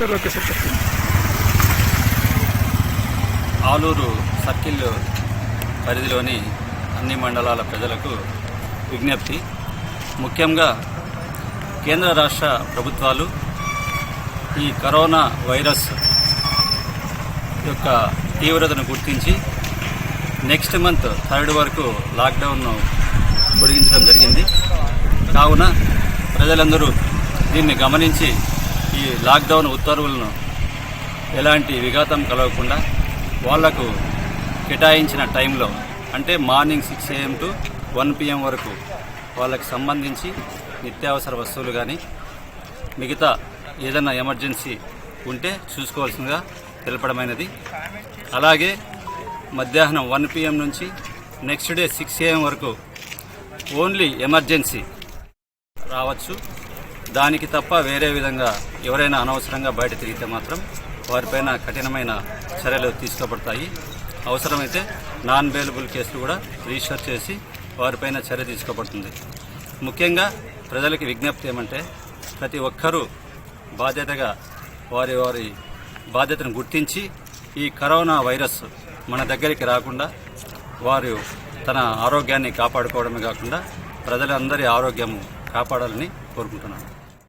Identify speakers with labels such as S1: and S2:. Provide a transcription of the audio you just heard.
S1: Sir okay sir
S2: Aluru circle పరిధిలోని అన్ని మండలాల ప్రజలకు విజ్ఞప్తి. ముఖ్యంగా కేంద్ర రాష్ట్ర ప్రభుత్వాలు ఈ కరోనా వైరస్ యొక్క తీవ్రతను గుర్తించి నెక్స్ట్ మంత్ థర్డ్ వరకు లాక్డౌన్ను పొడిగించడం జరిగింది. కావున ప్రజలందరూ దీన్ని గమనించి ఈ లాక్డౌన్ ఉత్తర్వులను ఎలాంటి విఘాతం కలగకుండా వాళ్ళకు కేటాయించిన టైంలో అంటే morning six AM to one PM వరకు వాళ్ళకి సంబంధించి నిత్యావసర వస్తువులు కానీ మిగతా ఏదైనా ఎమర్జెన్సీ ఉంటే చూసుకోవాల్సిందిగా తెలపడమైనది. అలాగే మధ్యాహ్నం వన్ పిఎం నుంచి నెక్స్ట్ డే సిక్స్ ఏఎం వరకు ఓన్లీ ఎమర్జెన్సీ రావచ్చు. దానికి తప్ప వేరే విధంగా ఎవరైనా అనవసరంగా బయట తిరిగితే మాత్రం వారిపైన కఠినమైన చర్యలు తీసుకోబడతాయి. అవసరమైతే నాన్ బెయిలబుల్ కేసులు కూడా రిజిస్టర్ చేసి వారిపైన చర్య తీసుకోబడుతుంది. ముఖ్యంగా ప్రజలకి విజ్ఞప్తి ఏమంటే ప్రతి ఒక్కరూ బాధ్యతగా వారి వారి బాధ్యతను గుర్తించి ఈ కరోనా వైరస్ మన దగ్గరికి రాకుండా వారు తన ఆరోగ్యాన్ని కాపాడుకోవడమే కాకుండా ప్రజలందరి ఆరోగ్యము కాపాడాలని కోరుకుంటున్నాను.